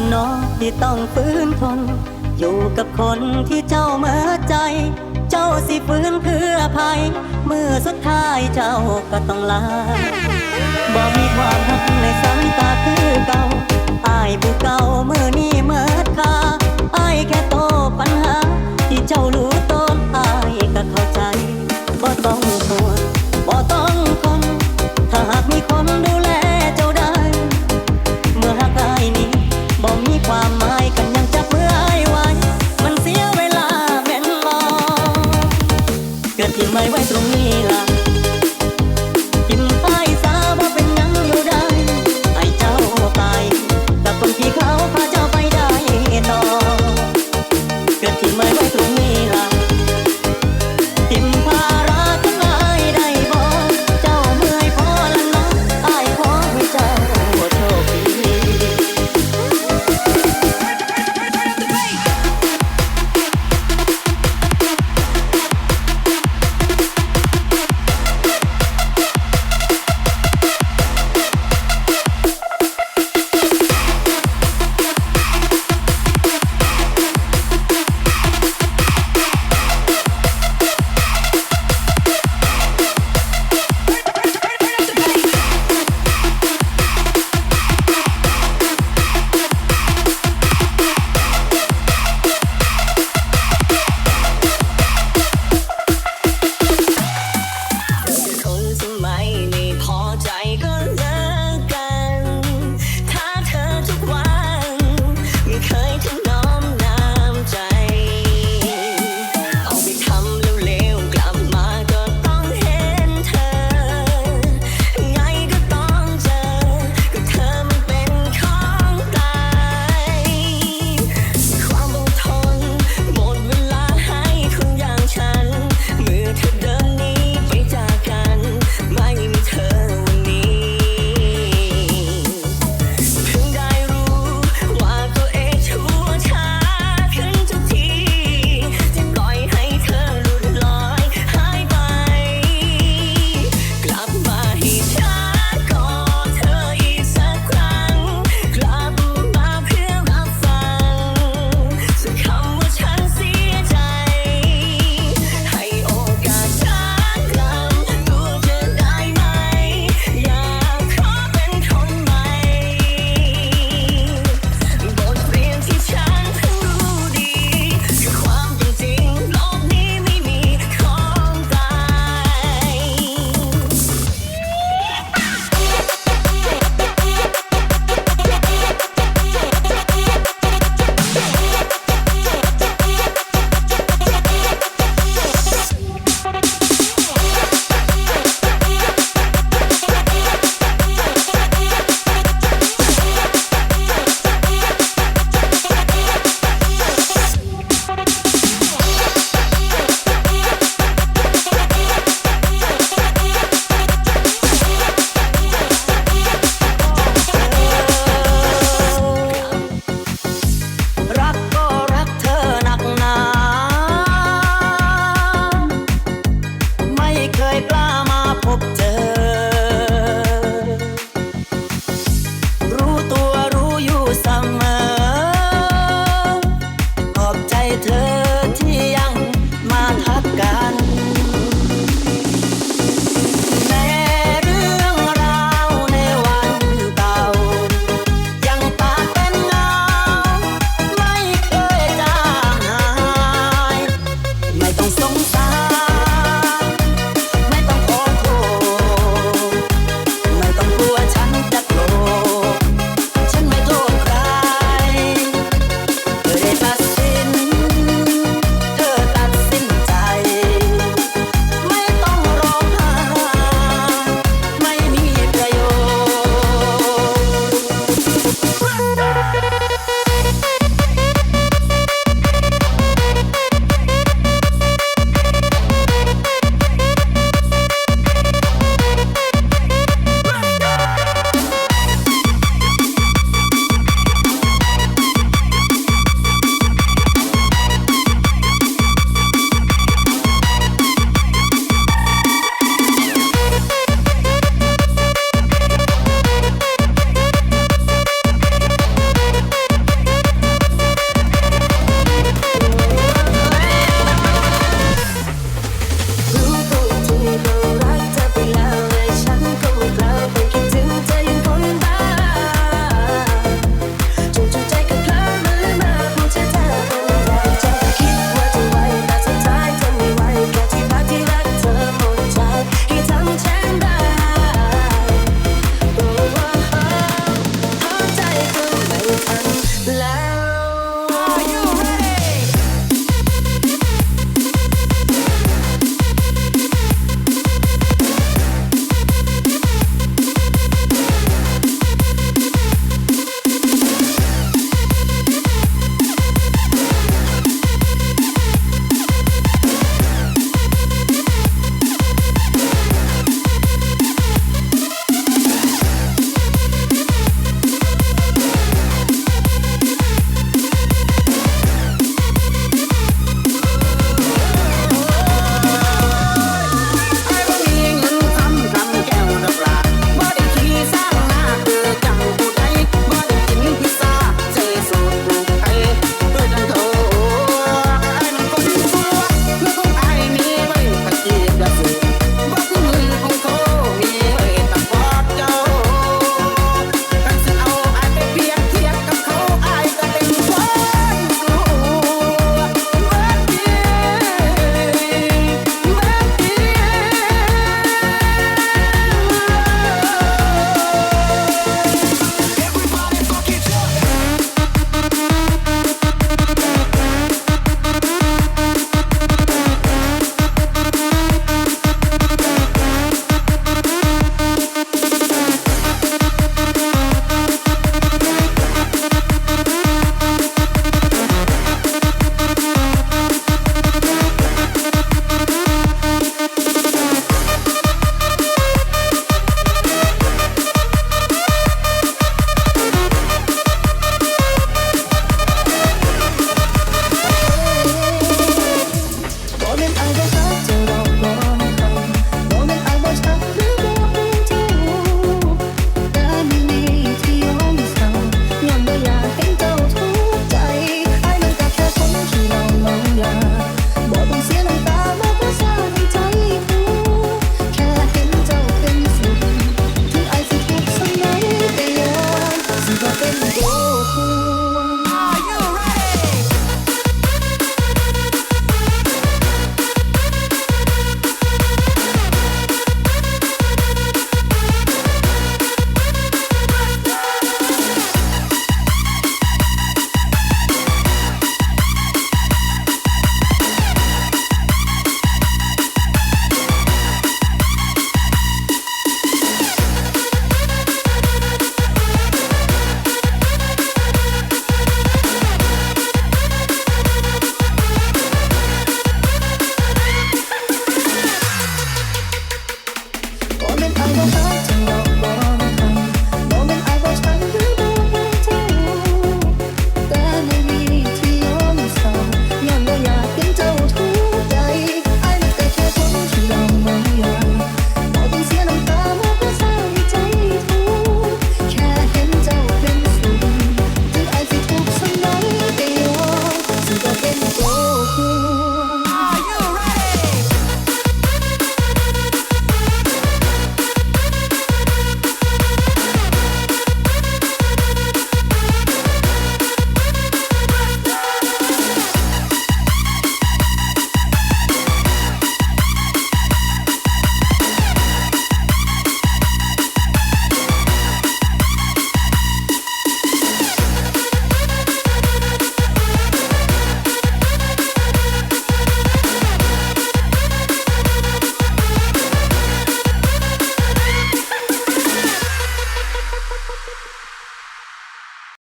อนนอที่ต้องฝืนทน อยู่กับคนที่เจ้าเมื่อใจ เจ้าสิฝืนเพื่อภัยเมื่อสุดท้ายเจ้าก็ต้องลาบ่มีความหักในสายตาคือเก่าอายผู้เก่าเมื่อนี้เมื่อคาอายแค่โตปัญหาที่เจ้ารู้